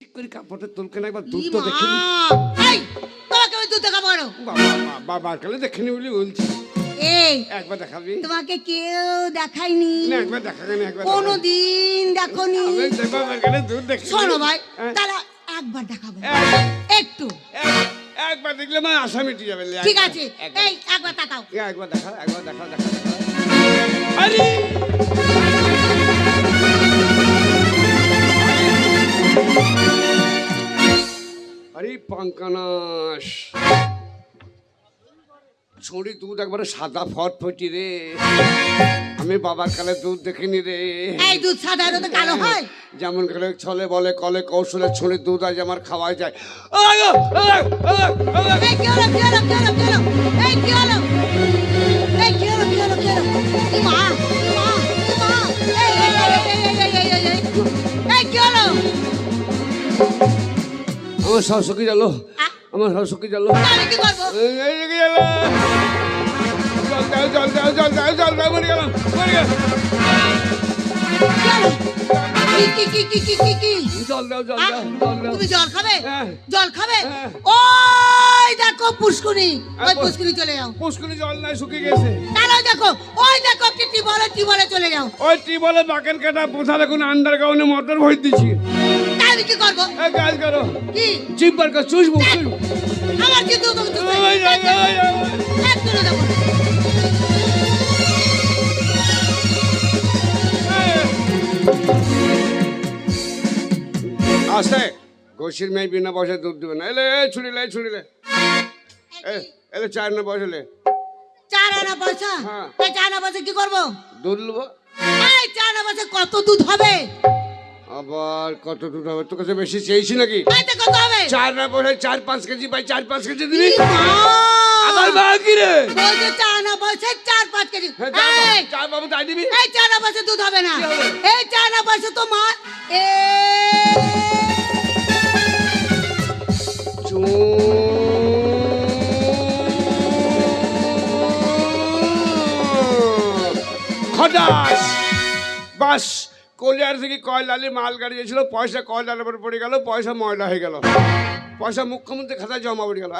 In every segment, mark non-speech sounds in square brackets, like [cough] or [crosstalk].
ঠিক করে কাপড়টা তুলকে না একবার দুধ তো মা! দেখে নি। এই, তোমাকে আমি দুধ দেখাবো। বাবা বাবার কালে দেখে নি বলি বলছি। এই, একবার দেখাবি? তোমাকে কেউ দেখায়নি। না একবার দেখাবে না একবার কোনোদিন দেখনি। আমি দেখব আমার কালে দুধ দেখে শোনো ভাই হ্যাঁ। তাহলে একবার দেখাবো। এক- একটু। এক- একবার দেখলে আমার আশা মিটে যাবে। লে, ঠিক একবার- আছে। একবার- এই একবার তাকাও। একবার দেখা একবার দেখা দেখা দেখা আরে! আরে পাঙ্কানাস ছড়ি দুধ একবারে সাদা ফট ফটি রে আমি বাবার কালে দুধ দেখিনি রে এই দুধ সাদা তো কালো হয় যেমন করে ছলে বলে কলে কৌশলে ছড়ি দুধ আজ আমার খাওয়া যায় এই কি হলো কি হলো কি হলো এই কি হলো এই কি হলো কি হলো কি হলো মা মা মা এই এই এই এই এই এই এই কি হলো আমার শাশুকি জালো হ্যাঁ? আমার শাশুকি জালো হ্যাঁ? জল খাবে? হ্যাঁ। জল ওই দেখো পুষ্কুনি ওই পুষ্কুনি চলে যাও। পুষ্কুনি জল নাই শুকিয়ে গেছে। তাহলে দেখো? ওই দেখো টিবলে টিবলে চলে যাও। ওই টিবলে বাকেট কাটা পোষা দেখুন আন্ডারগ্রাউন্ডে মোটর ভরে দিচ্ছি আমি কি করব? এক কাজ করো। কি? চুষবো চুষবো। আমার কিন্তু। দেবো। আসতে। মেয়ে বিনা পয়সা দুধ দেবে না। এলে এ ছুড়িলে ছুড়িলে এ এলে চার না পয়সালে চার আনা পয়সা? হ্যাঁ। চার আনা পয়সা কি করব? দুধ নেব এই চার আনা পয়সা কত দুধ হবে? আবার কত দুধ হবে? তোর কাছে বেশি চেয়েছি নাকি? কত হবে? চার না পয়সায় চার পাঁচ কেজি পাই চার পাঁচ কেজি আবার বাকি রে? চার আনা পয়সা চার পাঁচ কেজি। হ্যাঁ, চার বাবু- তাই দিবি? এই চার আনা পয়সা দুধ হবে না। এই চার আনা পয়সা এ খটাস। বাস। কলিয়ার থেকে কয়লালি মাল গাড়ি গেছিল পয়সা কয়লার উপর পড়ে গেল পয়সা ময়লা হয়ে গেল। পয়সা মুখ্যমন্ত্রী খাতায় জমা পড়ে গেল?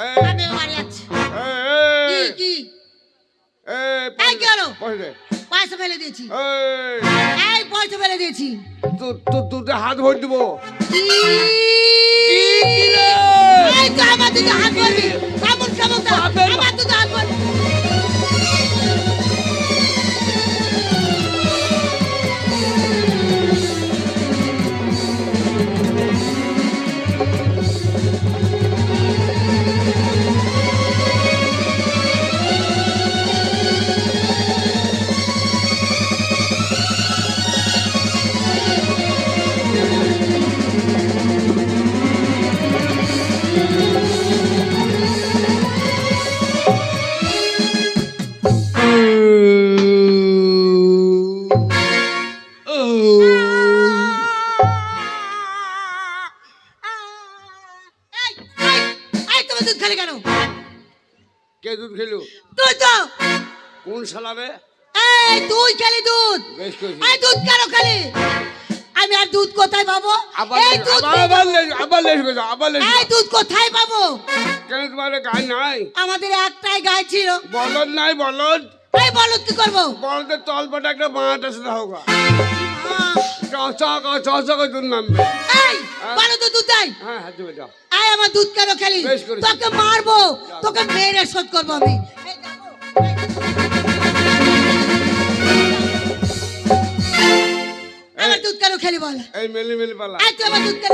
পয়সা ফেলে দিয়েছি। এই, পয়সা ফেলে দিয়েছি। তু- তু- তুতে হাত ভরে দেবো। এই তো আমার হাত ধরবি কেমন কেমন তো আমার হাত ধরবি আবার আবার এই দুধ কোথায় পাবো? কেন তোমার গায়ে নাই? আমাদের একটাই গায়ে ছিল। বলদ নাই বলদ। এই বলো কি করব? বলদের তলপটা একটা বাঁট আহ, চক চক দুধ নামবে। এই বলো তো দুধ দেয় হ্যাঁ হ্যাঁ তুমি যাও। এই আমার দুধ কেন খেলি? তোকে মারবো। তোকে মেরে শোধ করব আমি। আমার দুধ কেন খেলি বল? এই মেলি মেলি পালা। এই তুই আমার দুধ কেন।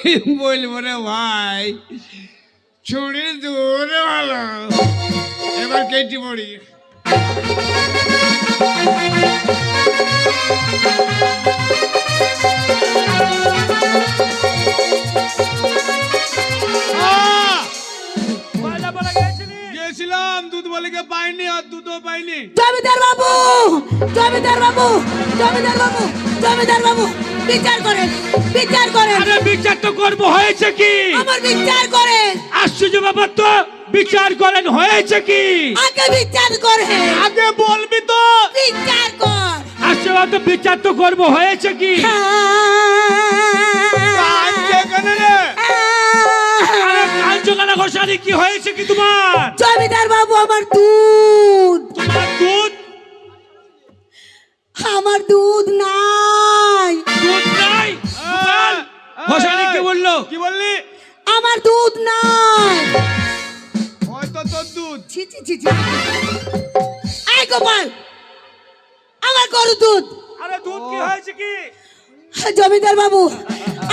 [laughs] বলব রে ভাই, ছুরি দূরে ভালো এবার কেটে পড়ি। গেছিলাম, দুধ পাইনি। জমিদার বাবু জমিদার বাবু জমিদার বাবু জমিদার বাবু। বিচার করেন বিচার করেন। আরে বিচার তো করব হয়েছে কি? আমার বিচার করেন। আশ্চর্য ব্যাপার তো বিচার করেন হয়েছে কি? আগে বিচার করেন। আগে বলবি তো। বিচার কর। আশ্চর্য তো বিচার তো করব হয়েছে কি? কি হয়েছে কি তোমার? জমিদার বাবু আমার দুধ। তোমার দুধ? আমার দুধ নাই। কি বললি? আমার দুধ নাই। হয়তো তোর দুধ। ছি ছি ছি ছি। এই গোপাল আমার গরু দুধ। আরে দুধ কি হয়েছে কি? জমিদার বাবু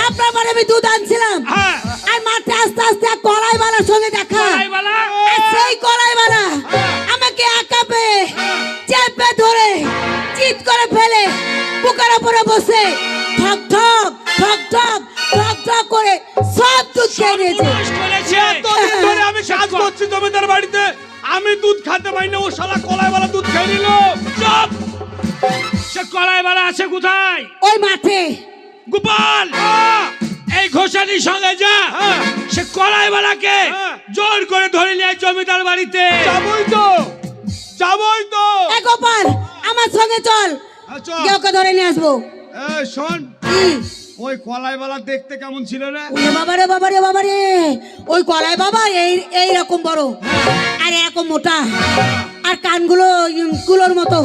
আপনার মানে আমি দুধ আনছিলাম। হ্যাঁ। আর মাঠে আস্তে আস্তে এক কড়াইওয়ালার সঙ্গে দেখা। সেই কড়াইওয়ালা আমাকে একা পেয়ে চেপে ধরে চিৎ করে ফেলে বুকের উপরে বসে ঠক ঠক দুধ খেয়ে নিয়েছে সর্বনাশ করেছে এতদিন ধরে আমি কাজ করছি জমিদার বাড়িতে আমি দুধ খেতে পারি না ও শালা কলাইওয়ালা দুধ খেয়ে নিল। চুপ! সে কলাইওয়ালা আছে কোথায়? ওই মাঠে। গোপাল! এই ঘোষালির সঙ্গে যা। সে কলাইওয়ালাকে হ্যাঁ। জোর করে ধরে নিয়ে জমিদার বাড়িতে। যাবই তো। যাবই তো। এ গোপাল আমার সঙ্গে চল। আচ্ছা ওকে ধরে নিয়ে আসব। শোন। ওই কলাইওয়ালা দেখতে কেমন ছিল রে? ওরে বাবারে বাবারে বাবারে ওই কলাই বাবা এই এই রকম বড় আর এরকম মোটা। আর কানগুলো কুলোর মতো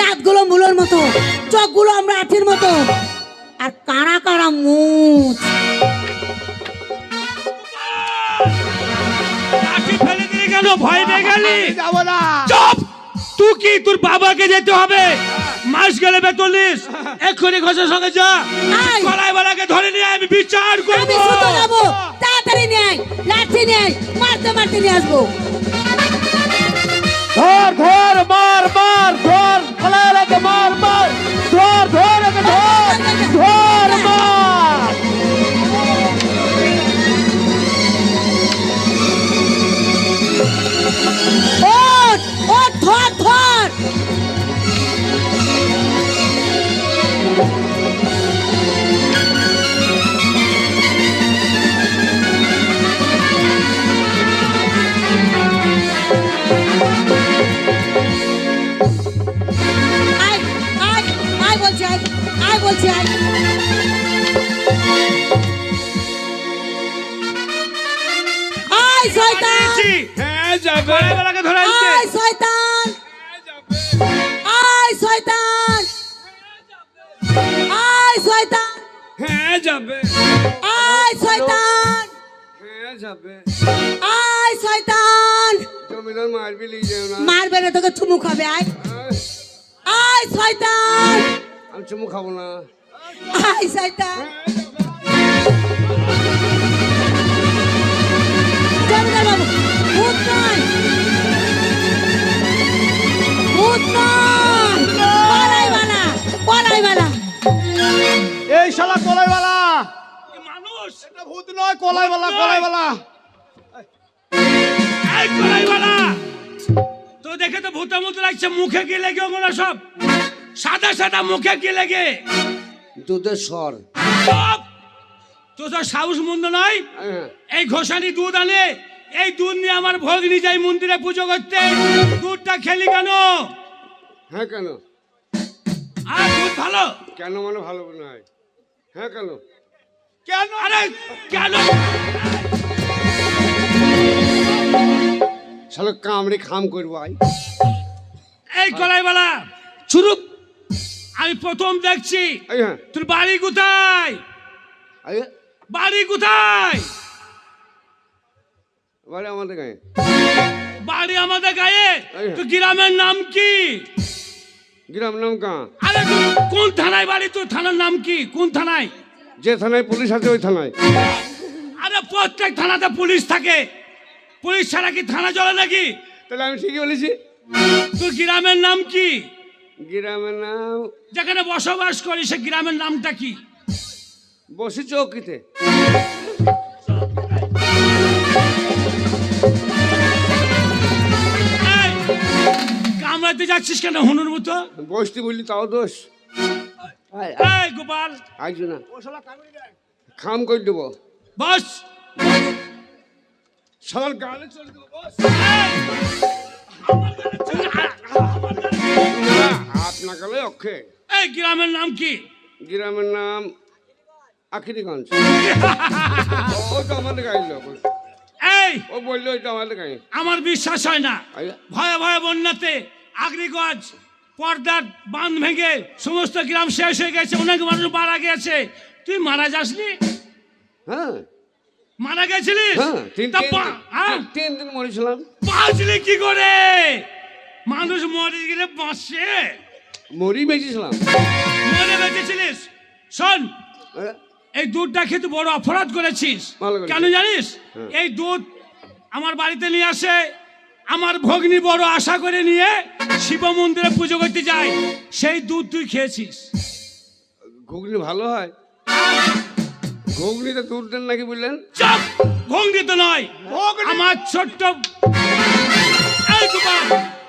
দাঁতগুলো মূলোর মতো চোখগুলো আমরা আঠির মতো। আর কাঁড়া কাঁড়া মুখ ফেলে দিয়ে কেন? ভয় পেয়ে গেলি? যাব না। চুপ! তুই কি? তোর বাবাকে যেতে হবে। মাস গেলে বেতলিস এক্ষুনি ঘোষের সঙ্গে যা। কলাই বলাকে ধরে নিয়ে আমি বিচার করব। আমি সুতো নেব। যাব তাড়াতাড়ি নিয়ে আয় লাঠি নিয়ে আয় মারতে মারতে নিয়ে আসব। ধর ধর মার মার ধর ফলাইলাকে মার মার। ধর ধর ধর ধর। হ্যাঁ কলাইওয়ালাকে ধরে আনতে। আয় শয়তান। আয় শয়তান। আয় শয়তান। হ্যাঁ যাবে। আয় শয়তান। হ্যাঁ যাবে। আয় শয়তান। জমিদার মারবি লিয়ে যেও না। মারবে না তোকে চুমু খাবে আয়। আয় শয়তান। আমি চুমু খাব না। আয় শয়তান। ভূত কলাইওয়ালা কলাইওয়ালা এই কলাইওয়ালা তো দেখে তো ভূতের মতো লাগছে মুখে কি লেগে ওগুলো সব? সাদা সাদা মুখে কি লেগে? দুধের স্বর। চুপ! তো তো সাহস মন্দ নয়? হ্যাঁ। এই ঘোষানি দুধ আনে এই দুধ নিয়ে আমার ভোগ নিয়ে যাই মন্দিরে পুজো করতে। দুধটা খেলি কেন? হ্যাঁ কেন? আর দুধ ভালো? কেন মানে ভালো নয়? হ্যাঁ কেন? কেন আরে কেন? শালো কামড়ে খাম করব আই। এই কলাইওয়ালা চুরুপ আমি প্রথম দেখছি। হ্যাঁ। তোর বাড়ি কোথায়? বাড়ি কোথায়? বাড়ি আমাদের গায়ে। বাড়ি আমাদের গায়ে? এই। তো গ্রামের নাম কি? গ্রাম নাম কাঁ আরে কোন থানায় বাড়ি? তোর থানার নাম কি? কোন থানায়? যে থানায় পুলিশ আছে ওই থানায়। আরে প্রত্যেক থানাতে পুলিশ থাকে। পুলিশ ছাড়া কি থানা চলে নাকি? তাহলে আমি ঠিকই বলেছি। তোর গ্রামের নাম কি? গ্রামের নাম যেখানে বসবাস করি সে গ্রামের নামটা কি? বসি চৌকিতে। বাড়িতে যাচ্ছিস কেন হনুর মতো? বসতে বললি তাও দোষ। এই গোপাল। আইসো না। খাম করে দেবো। বস। সবার গালে চলে দেবো বস। আমার গালে চলে আ- আমার গালে- না, হাত না গেলে অক্ষে। এই গ্রামের নাম কি? গ্রামের নাম আখিরিগঞ্জ ওই তো আমাদের গাড়ি লোক। এই। ও বলল ওইটা আমাদের গাড়ি। আমার বিশ্বাস হয় না। ভয়ে ভয়ে বন্যাতে আগ্রিগঞ্জ পর্দার বাঁধ ভেঙে সমস্ত গ্রাম শেষ হয়ে গেছে অনেক মানুষ মারা গেছে তুই মারা যাসনি? হ্যাঁ। মারা গেছিলিস হ্যাঁ তিন হ্যাঁ? দিন মরেছিলাম। বাঁচলি কি করে? মানুষ মরে গেলে বাঁচছে মরি বেঁচেছিলাম। মরে বেঁচেছিলিস? শোন? এই দুধটা খেতে বড় অপরাধ করেছিস। কেন জানিস? হ্যাঁ। এই দুধ আমার বাড়িতে নিয়ে আসে আমার ভগ্নি বড় আশা করে নিয়ে শিব মন্দিরে পুজো করতে যাই সেই দুধ তুই খেয়েছিস। ঘুগনি ভালো হয়? ঘুগনিতে দুধ দেন নাকি বললেন? চুপ! ভঙ্গি তো নয়। আমার ছোট্ট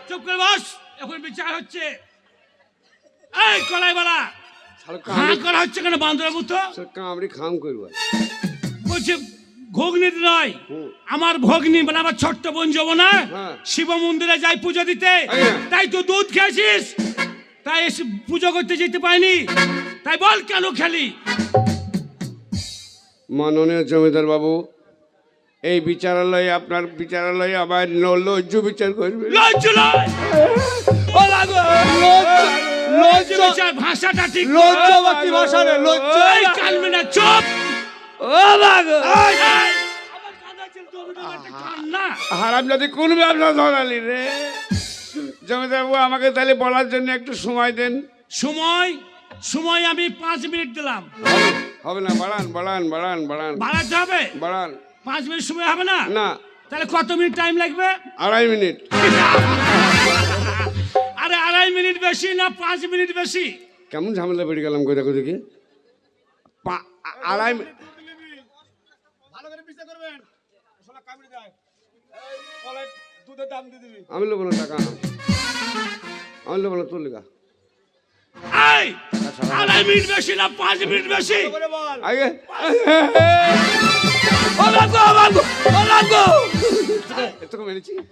চুপ করে বস। এখন বিচার হচ্ছে। এই কলাই বালা শালা হাঁ করা হচ্ছে কেন বান্দরের মতো? কামড়ি খাম করব। বলছে ঘুগনি নয়। আমার ভগ্নি মানে আমার ছোট্ট বোন যমুনা হ্যাঁ। শিব মন্দিরে যাই পুজো দিতে। তাই তো দুধ খেয়েছিস। তাই এসে পুজো করতে যেতে পাইনি তাই বল কেন খেলি? মাননীয় জমিদার বাবু এই বিচারালয়ে আপনার বিচারালয়ে আমার নৈর্য বিচার করবে। লজ্জ লয় ও লাগো লজ্জা লজ্জ। বিচার ভাষাটা ঠিক লজ্জা বাকি ভাষা রে লজ্জা। চুপ। ও লাগো এই, এই, আমার কান্না ছিল, তুমি তো একটা কান্না। হারাম যদি কোন ব্যবসা ধরালি রে? জমিদার বাবু আমাকে তাহলে বলার জন্য একটু সময় দেন। সময়? সময় আমি পাঁচ মিনিট দিলাম। হবে না বাড়ান বাড়ান বাড়ান বাড়ান। বাড়াতে হবে? বাড়ান। পাঁচ মিনিট সময় হবে না? না। তাহলে কত মিনিট টাইম লাগবে? আড়াই মিনিট। [laughs] আরে আড়াই মিনিট বেশি না পাঁচ মিনিট বেশি? কেমন ঝামেলা বেড়ে গেলাম কই দেখো দেখি। পা- আ- আড়াই মি- ভালো করে বিচার করবেন শালা কামড়ে দেয় এই কলাই দুধের দাম দিয়ে দিবি আমি লোক না টাকা আমি লোক না তোর আড়াই মিনিট বেশি না পাঁচ মিনিট বেশি। আগে।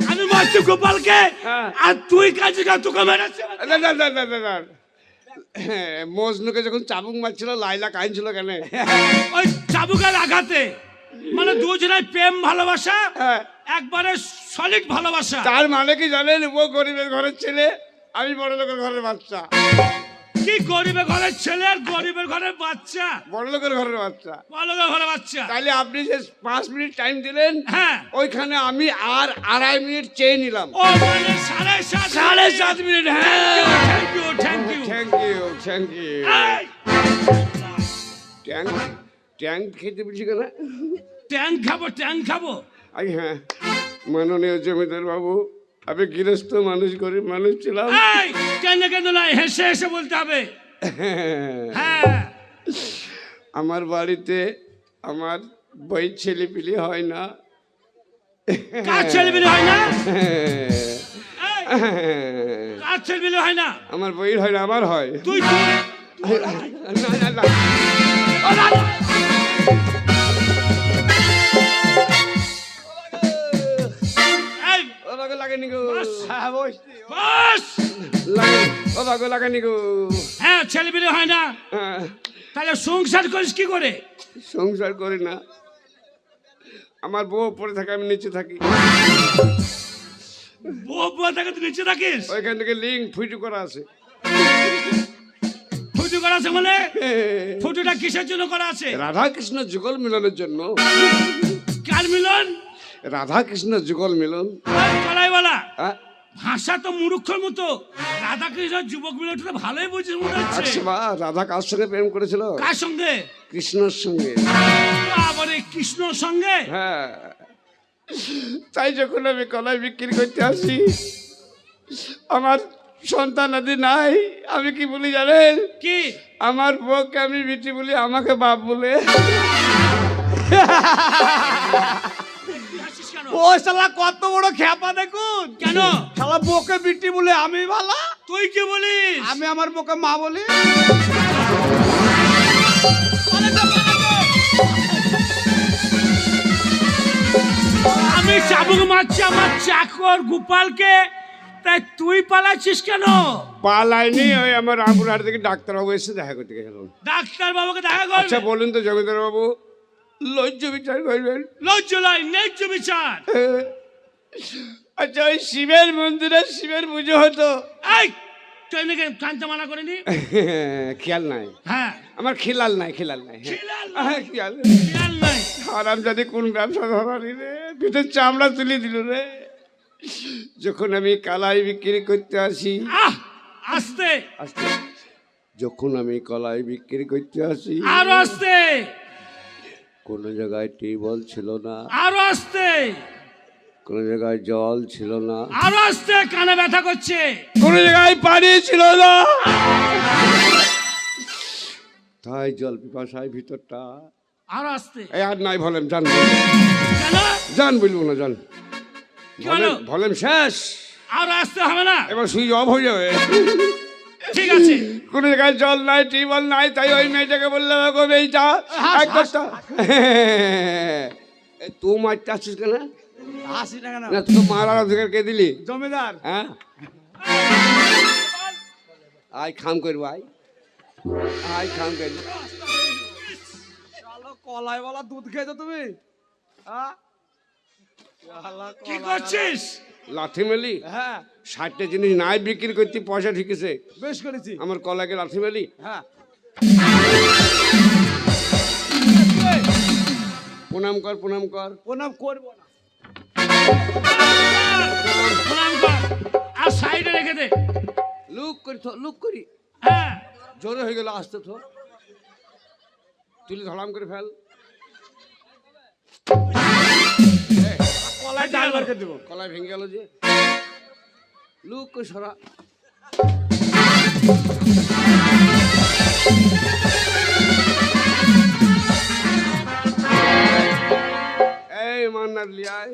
আমি মারছি গোপালকে হ্যাঁ। আর তুই কাজে কাজ তোকে মেরেছে না না না না না না। হ্যাঁ, মজনুকে যখন চাবুক মারছিল লাইলা কাইনছিল কেন? ওই চাবুকের আঘাতে। মানে দুজনের প্রেম ভালোবাসা হ্যাঁ। একবারে সলিড ভালোবাসা। তার মানে কি জানেন? ও গরিবের ঘরের ছেলে আমি বড় লোকের ঘরের বাচ্চা। কি গরিবের ঘরের ছেলে আর গরিবের ঘরের বাচ্চা? বড় লোকের ঘরের বাচ্চা। বড়লোকের ঘরের বাচ্চা। তাইলে আপনি যে পাঁচ মিনিট টাইম দিলেন হ্যাঁ। ওইখানে আমি আর আড়াই মিনিট চেয়ে নিলাম। ও মানে সাড়ে সাত সাড়ে সাত মিনিট হ্যাঁ। Thank you thank you thank you thank you tank tank খেতে বলছি কেন? ট্যাং খাব ট্যাং খাব। আই হ্যাঁ মাননীয় জমিদার বাবু আমি গৃহস্থ মানুষ গরিব মানুষ ছিলাম। কেন কেন নয় হেসে হেসে বলতে হবে। হ্যাঁ। আমার বাড়িতে আমার বই ছেলে পিলি হয় না। কার ছেলে বিলে হয় না? [laughs] কার ছেলে বিলে হয় না? আমার বই হয় না আমার হয়। তুই না না না। হ্যাঁ হ্যাঁ ছেলে বিলে হয় না হ্যাঁ, তাহলে সংসার করিস কি করে সংসার করি না আমার বউ পরে থাকে আমি নিচে থাকি বউ বউ থেকে তুই নিচে থাকিস ওইখান থেকে লিঙ্ক ফুইটু করা আছে ফুটু করা আছে মানে? [laughs] ফুটুটা কিসের জন্য করা আছে? রাধা কৃষ্ণ যুগল মিলনের জন্য। কার মিলন? রাধা কৃষ্ণ যুগল মিলন। কলাইওয়ালা হ্যাঁ? ভাষা তো মুরুক্ষর মতো। রাধাকৃষ্ণ যুবক মিলনটা ভালোই বুঝিস মনে হচ্ছে। আচ্ছা রাধা কার সঙ্গে প্রেম করেছিল? কার সঙ্গে? কৃষ্ণর সঙ্গে। আবার কৃষ্ণর সঙ্গে? হ্যাঁ। তাই যখন আমি কলাই বিক্রি করতে আসি আমার সন্তান আদি নাই আমি কি বলি জানেন? কি? আমার বউকে আমি বিটি বলি আমাকে বাপ বলে। ও শালা কত বড় খেপা দেখুন। কেন? শালা বকে বিটি বলে আমি ভালো তুই কি বলিস? আমি আমার বকে মা বলি? আমি চাবুক মারছি আমার চাকর গোপালকে। তাই তুই পালাচ্ছিস কেন? পালাইনি ওই আমার রামপুরহাট থেকে ডাক্তারবাবু এসে দেখা করতে গেছিলাম ডাক্তার বাবুকে দেখা আচ্ছা বলুন তো জমিদার বাবু লজ্জ বিচার করবেন? লজ্জ লাই ন্যায্য বিচার। [laughs] আচ্ছা ওই শিবের মন্দিরে শিবের পুজো হতো। এই তুই নাকি কানতে মানা করিনি? [laughs] খেয়াল নাই। হ্যাঁ। আমার খিলাল নাই খিলাল নাই। হ্যাঁ। খিলাল খেয়াল খেয়াল নাই? আরাম জানি কোন ব্যবসা ধরালি রে? পিঠের চামড়া তুলে দিল রে। যখন আমি কালাই বিক্রি করতে আসি আস্তে। আস্তে। যখন আমি কলাই বিক্রি করতে আসি আরও আস্তে। কোনো জায়গায় টেবল ছিল না। আরও আস্তে। কোনো জায়গায় জল ছিল না। আরও আস্তে কানে ব্যথা করছে। কোনো জায়গায় পানি ছিল না। তাই জল পিপাসায় ভিতরটা আরও আস্তে। আর নাই বলেন জান জান বলব না জান বলেন শেষ। আরও আসতে হবে না। এবার সুইচ অফ হয়ে যাবে। ঠিক আছে। কোনো জায়গায় জল নাই টিউবওয়েল নাই তাই ওই মেয়েটাকে বললাম গো মেয়েটা এক কথা তুই মারতে আসছিস কেন? হাসি না কেন? না তুই তো মারার অধিকার কে দিলি? জমিদার। হ্যাঁ? আয় খাম করব আয় আয় খাম করব শালা কলাই বলা দুধ খেয়েছো তুমি? হ্যাঁ? কি করছিস? লাঠি মেলি? হ্যাঁ। ষাটটা জিনিস নাই বিক্রি করতে পয়সা ঠিক বেশ করেছি। আমার কলাকে লাঠি মেলি? হ্যাঁ। প্রণাম কর প্রণাম কর। প্রণাম করব না। প্রণাম কর। আর সাইডে রেখে দে। লুক করি তো লুক করি। হ্যাঁ। জোরে হয়ে গেল আসতে তো। তুলি ধলাম করে ফেল। কলাই ডাল মার্কে দেবো। কলাই ভেঙে গেল যে। লুক সরা। এই মান্নার লিয়ায়।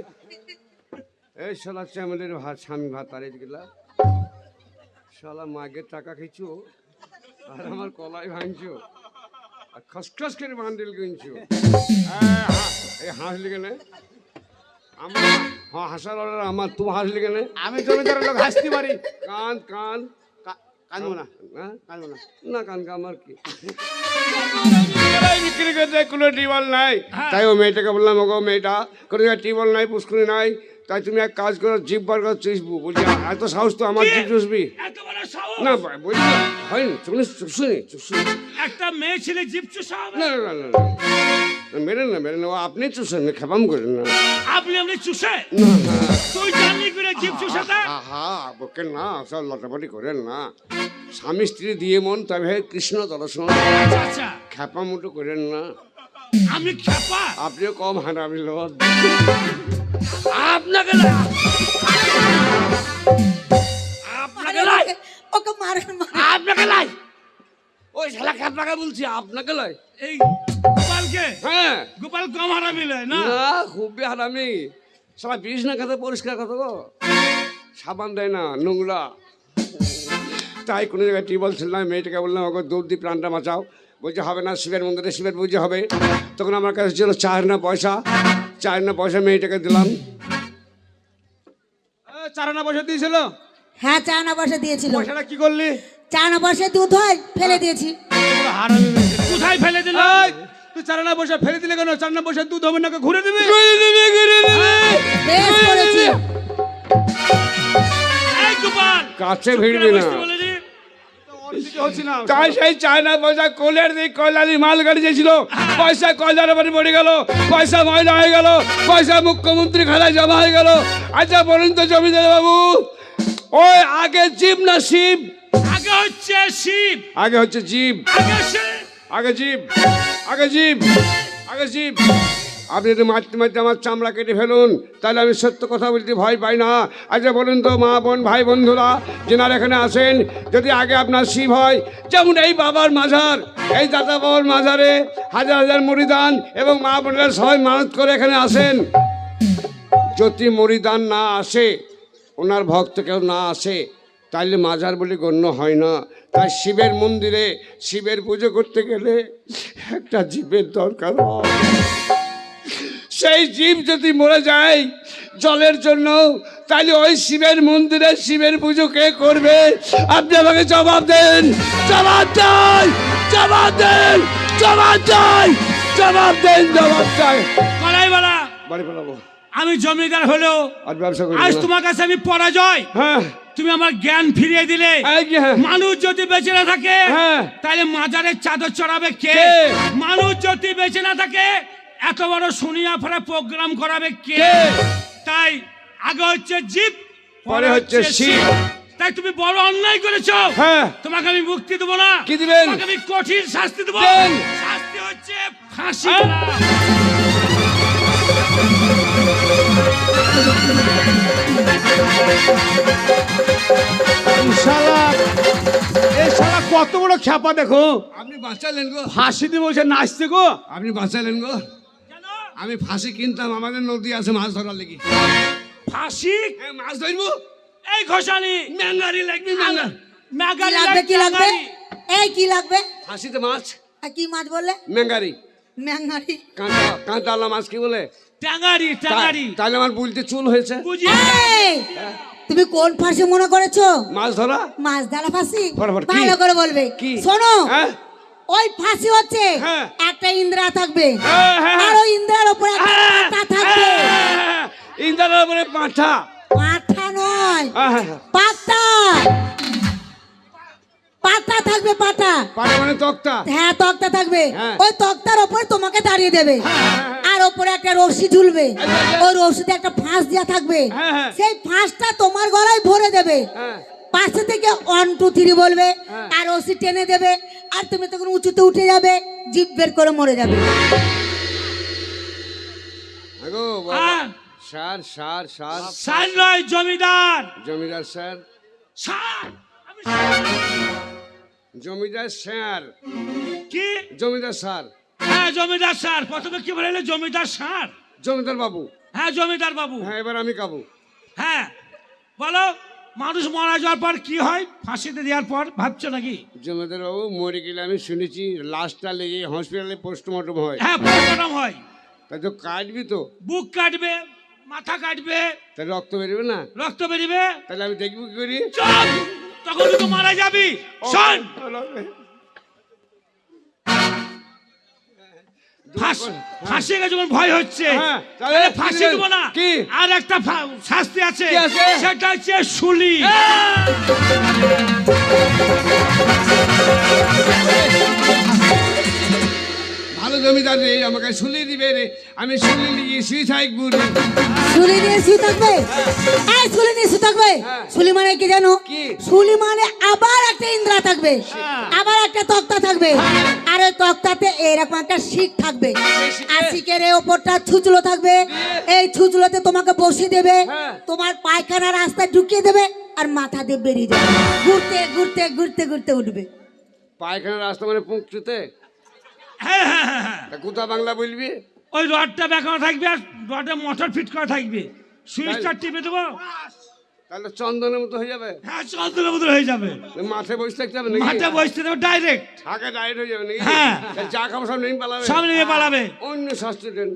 এই শালা চ্যামেলের ভাত স্বামী ভাত আর গেলা শালা মাগের টাকা খেয়েছো আর আমার কলাই ভাঙছো। আর খসখস করে বান্ডিল কিনছো এই হা- এই হাসলি কেন আমার হ্যাঁ হাসার অর্ডার আমার তুমি হাসলি কেন? আমি জমিদারের লোক হাসতে পারি। কান কান। না। হ্যাঁ? না। না কান আমার কি? বিক্রি করতে কোনো নাই। হ্যাঁ। তাই ও মেয়েটাকে বললাম ওগো মেয়েটা কোনো নাই পুষ্করি নাই তাই তুমি এক কাজ করো জিপ বার করে চুষবো বলছি এত সাহস তো আমার জিপ চুষবি? না বলছি হয়নি চুনি চুষুনি চুষুনি একটা মেয়ে ছেলে জিপ চুষা না না না না, না। মেরে না মেরে না ও আপনি চুষেন না খেপাম করেন না। আপনি আপনি চুষে তুই জানলি করে জিপ চুষাটা আহা বকে না সব লটাপটি করেন না। স্বামী স্ত্রী দিয়ে মন তবে কৃষ্ণ দর্শন আচ্ছা আচ্ছা। খেপা মুটো করেন না। আমি খেপা? আপনিও কম হারামি লোক। আপনাকে না আপনাকে লাই। ওকে মারেন। আপনাকে লাই। ওই শালা খেপলাকে বলছি আপনাকে লাই। এই গোপালকে হ্যাঁ। গোপাল কম হারামি লয় না? না খুবই হারামি। শালা বিষ না খেতে পরিষ্কার কথা গো। সাবান দেয় না নোংরা। তাই কোনো জায়গায় টিউবওয়েল ছিল না মেয়েটাকে বললাম ওকে দৌড় দিয়ে প্রাণটা বাঁচাও। বলছে হবে না শিবের মন্দিরে শিবের পুজো হবে। তখন আমার কাছে ছিল চার না পয়সা। চার না পয়সা মেয়েটাকে দিলাম। চার চারানা পয়সা দিয়েছিল? হ্যাঁ চার না পয়সা দিয়েছিল। পয়সাটা কি করলি? চার না পয়সা দুধ হয় ফেলে দিয়েছি। হারামি কোথায় ফেলে দিল তুই চারানা পয়সা ফেলে দিলে কেন? চারানা পয়সা দুধ হবে না ঘুরে দিবি? বেশ করেছি। এই গোপাল কাছে ভিড়বি না। তাই সেই চায়না পয়সা কোলের দিক কয়লালি মাল গাড়ি দিয়েছিল। পয়সা কয়লার বাড়ি পড়ে গেল পয়সা ময়লা হয়ে গেল পয়সা মুখ্যমন্ত্রী খাতায় জমা হয়ে গেল। আচ্ছা বলুন তো জমিদার বাবু ওই আগে জীব না শিব? আগে হচ্ছে শিব। আগে হচ্ছে জীব। আগে শিব আগে জীব। আগে জীব আগে আপনি যদি মারতে মারতে আমার চামড়া কেটে ফেলুন, তাহলে আমি সত্য কথা বলতে ভয় পাই না। আচ্ছা বলুন তো, মা, বোন, ভাই, বন্ধুরা, যেনারা এখানে আসেন, যদি আগে আপনার শিব হয়, যেমন এই বাবার মাঝার এই দাদা বাবার মাজারে হাজার হাজার মরিদান এবং মা বোনেরা সবাই মানত করে এখানে আসেন। যদি মরিদান না আসে, ওনার ভক্ত কেউ না আসে, তাইলে মাঝার বলে গণ্য হয় না। তাই শিবের মন্দিরে শিবের পুজো করতে গেলে একটা জীবের দরকার হয়। সেই জীব যদি মরে যায় জলের জন্য তাহলে ওই শিবের মন্দিরে শিবের পুজো কে করবে? আপনি আমাকে জবাব দেন। জবাব চাই জবাব দেন। জবাব চাই জবাব দেন জবাব চাই কলাইবালা বাড়ি আমি জমিদার হলেও আর ব্যবসা করি আজ। তোমার কাছে আমি পরাজয়। হ্যাঁ। তুমি আমার জ্ঞান ফিরিয়ে দিলে হ্যাঁ। মানুষ যদি বেঁচে না থাকে হ্যাঁ। তাহলে মাজারের চাদর চড়াবে কে? মানুষ যদি বেঁচে না থাকে এত বড় শুনিয়া ফেরা প্রোগ্রাম করাবে কে? তাই আগে হচ্ছে জীব পরে হচ্ছে শিব। তাই তুমি বড় অন্যায় করেছ হ্যাঁ। তোমাকে আমি মুক্তি দেবো না কি দিবেন? আমি কঠিন শাস্তি দেবো শাস্তি হচ্ছে ফাঁসি কত বড় খ্যাপা দেখো। আপনি বাঁচালেন গো। ফাঁসি দিয়ে বসে নাচতে গো। আপনি বাঁচালেন গো। আমি ফাঁসি কিনতাম আমাদের নদী আছে মাছ ধরার লেগে। ফাঁসি? হ্যাঁ মাছ ধরবো? এই ঘোষালি ম্যাঙ্গারি লাগবে ম্যাঙ্গার লাগবে কি লাগবে? এই কি লাগবে? ফাঁসিতে মাছ। আর কি মাছ বললে? ম্যাঙ্গারি। ম্যাঙ্গারি। কাঁটা কাঁটালা মাছ কি বলে? ট্যাঙ্গারি ট্যাঙ্গারি। তাহলে আমার বুলতে চুল হয়েছে। বুঝি এই! তুমি কোন ফাঁসি মনে করেছ? মাছ ধরা? মাছ ধরা ফাঁসি? ভালো করে বলবে। কি? শোনো হ্যাঁ? ওই ফাঁসি হচ্ছে হ্যাঁ। একটা ইন্দ্রা থাকবে। হ্যাঁ। আর ওই ইন্দ্রার উপরে একটা পাঠা থাকবে। ইন্দ্রার উপরে পাঁঠা। পাঠা নয়। পাতা পাতা থাকবে পাতা পাটা মানে তক্তা হ্যাঁ তক্তা থাকবে হ্যাঁ। ওই তক্তার ওপরে তোমাকে দাঁড়িয়ে দেবে হ্যাঁ, আর ওপরে একটা রশি ঝুলবে আচ্ছা। ওই রশিতে একটা ফাঁস দেওয়া থাকবে হ্যাঁ, হ্যাঁ। সেই ফাঁসটা তোমার গলায় ভরে দেবে হ্যাঁ। পাশে থেকে ওয়ান টু থ্রি বলবে হ্যাঁ। আর রশি টেনে দেবে আর তুমি তখন উঁচুতে উঠে যাবে জিভ বের করে মরে যাবে। হ্যাঁ। স্যার স্যার স্যার স্যার নয় জমিদার জমিদার স্যার স্যার আমি স্যার। জমিদার স্যার। কি? জমিদার স্যার। হ্যাঁ জমিদার স্যার। প্রথমে কি বলে জমিদার স্যার। জমিদার বাবু। হ্যাঁ জমিদার বাবু। হ্যাঁ এবার আমি কাবু হ্যাঁ বলো মানুষ মারা যাওয়ার পর কি হয়? ফাঁসিতে দেওয়ার পর ভাবছ নাকি? জমিদার বাবু মরে গেলে আমি শুনেছি লাশটা লেগে হসপিটালে পোস্টমর্টম হয়। হ্যাঁ পোস্টমর্টম হয়। তাই তো কাটবি তো। বুক কাটবে মাথা কাটবে। তাই রক্ত বেরোবে না? রক্ত বেরিবে। তাহলে আমি দেখব কি করি? তখন তো মারা যাবি? শোন। ফাঁস- গেছে ভয় হচ্ছে হ্যাঁ, ফাঁসি দেবো না। আর একটা শাস্তি আছে। আছে? সেটা হচ্ছে শুলি। ভালো জমিদার রে আমাকে শুলি দিবে রে। আমি শুলি নিয়ে শুই থাকব রে। শুলি নিয়ে শুয়ে থাকবে? এই শুলি নিয়ে শুয়ে থাকবে? হ্যাঁ। শুলি মানে কি জানো? শুলি মানে আবার একটা ইন্দ্রা থাকবে। হ্যাঁ। আবার একটা তক্তা থাকবে। আর ওই তক্তাতে এরকম একটা শিক থাকবে। আর শিকের ওপরটা ছুচলো থাকবে। এই ছুচলোতে তোমাকে বসিয়ে দেবে। হ্যাঁ। তোমার পায়খানা রাস্তায় ঢুকিয়ে দেবে আর মাথা দিয়ে বেরিয়ে যাবে। ঘুরতে ঘুরতে ঘুরতে ঘুরতে উঠবে। পায়খানা রাস্তা মানে পুঁকছুতে হ্যাঁ হ্যাঁ হ্যাঁ হ্যাঁ। কোথা বাংলা বলবি? ওই রডটা বেঁকানো থাকবে আর রডে মোটর ফিট করা থাকবে। সুইচটা টিপে দেবো। তাহলে চন্দনের মতো হয়ে যাবে। হ্যাঁ চন্দ্রের মতো হয়ে যাবে। মাঠে বসে থাকতে হবে মাঠে বসতে দেবো ডাইরেক্ট হাঁকে ডাইরেক্ট হয়ে যাবে নাকি? হ্যাঁ। যা খাব সব নেই পালাবে। সামনে নিয়ে পালাবে। অন্য শাস্তি দেন।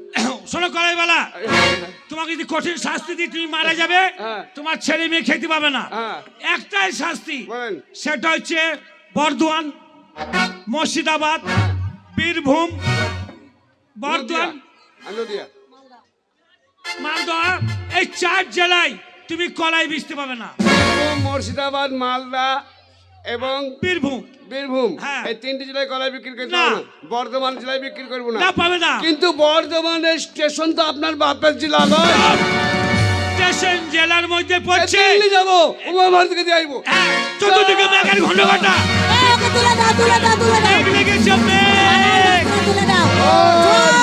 শোনো কলাই বেলা তোমাকে যদি কঠিন শাস্তি দিই তুমি মারা যাবে। হ্যাঁ। তোমার ছেলে মেয়ে খেতে পাবে না। হ্যাঁ। একটাই শাস্তি বলেন। সেটা হচ্ছে বর্ধমান মুর্শিদাবাদ বীরভূম বর্ধমান। মালদহ এই চার জেলায় তুমি কলাই বেচতে পাবে না। মুর্শিদাবাদ মালদা এবং বীরভূম। বীরভূম। হ্যাঁ। এই তিনটি জেলায় কলাই বিক্রি করতে না। বর্ধমান জেলায় বিক্রি করব না। না পাবে না। কিন্তু বর্ধমানের স্টেশন তো আপনার বাপের জেলা নয়। স্টেশন জেলার মধ্যে পড়ছে। দিল্লি যাব উমা ভারতীকে দিয়ে আসব হ্যাঁ, চতুর্দিকে মেঘের ঘণ্টা ঘণ্টা Glória!